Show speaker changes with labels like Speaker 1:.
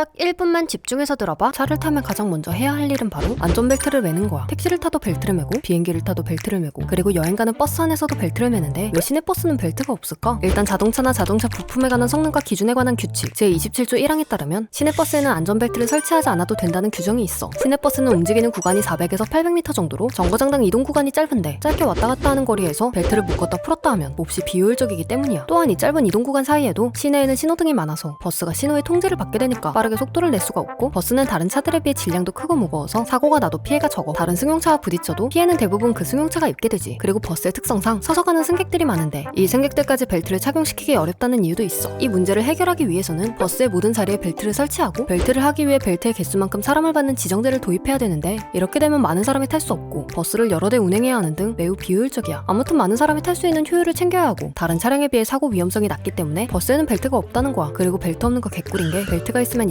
Speaker 1: 딱 1분만 집중해서 들어봐. 차를 타면 가장 먼저 해야 할 일은 바로 안전벨트를 매는 거야. 택시를 타도 벨트를 매고 비행기를 타도 벨트를 매고 그리고 여행 가는 버스 안에서도 벨트를 매는데 왜 시내버스는 벨트가 없을까? 일단 자동차나 자동차 부품에 관한 성능과 기준에 관한 규칙 제27조 1항에 따르면 시내버스에는 안전벨트를 설치하지 않아도 된다는 규정이 있어. 시내버스는 움직이는 구간이 400에서 800m 정도로 정거장당 이동 구간이 짧은데 짧게 왔다 갔다 하는 거리에서 벨트를 묶었다 풀었다 하면 몹시 비효율적이기 때문이야. 또한 이 짧은 이동 구간 사이에도 시내에는 신호등이 많아서 버스가 신호의 통제를 받게 되니까 빠르게 속도를 낼 수가 없고 버스는 다른 차들에 비해 질량도 크고 무거워서 사고가 나도 피해가 적어 다른 승용차와 부딪혀도 피해는 대부분 그 승용차가 입게 되지. 그리고 버스의 특성상 서서 가는 승객들이 많은데 이 승객들까지 벨트를 착용시키기 어렵다는 이유도 있어. 이 문제를 해결하기 위해서는 버스의 모든 자리에 벨트를 설치하고 벨트를 하기 위해 벨트의 개수만큼 사람을 받는 지정대를 도입해야 되는데 이렇게 되면 많은 사람이 탈 수 없고 버스를 여러 대 운행해야 하는 등 매우 비효율적이야. 아무튼 많은 사람이 탈 수 있는 효율을 챙겨야 하고 다른 차량에 비해 사고 위험성이 낮기 때문에 버스에는 벨트가 없다는 거야. 그리고 벨트 없는 거 개꿀인 게 벨트가 있으면 이런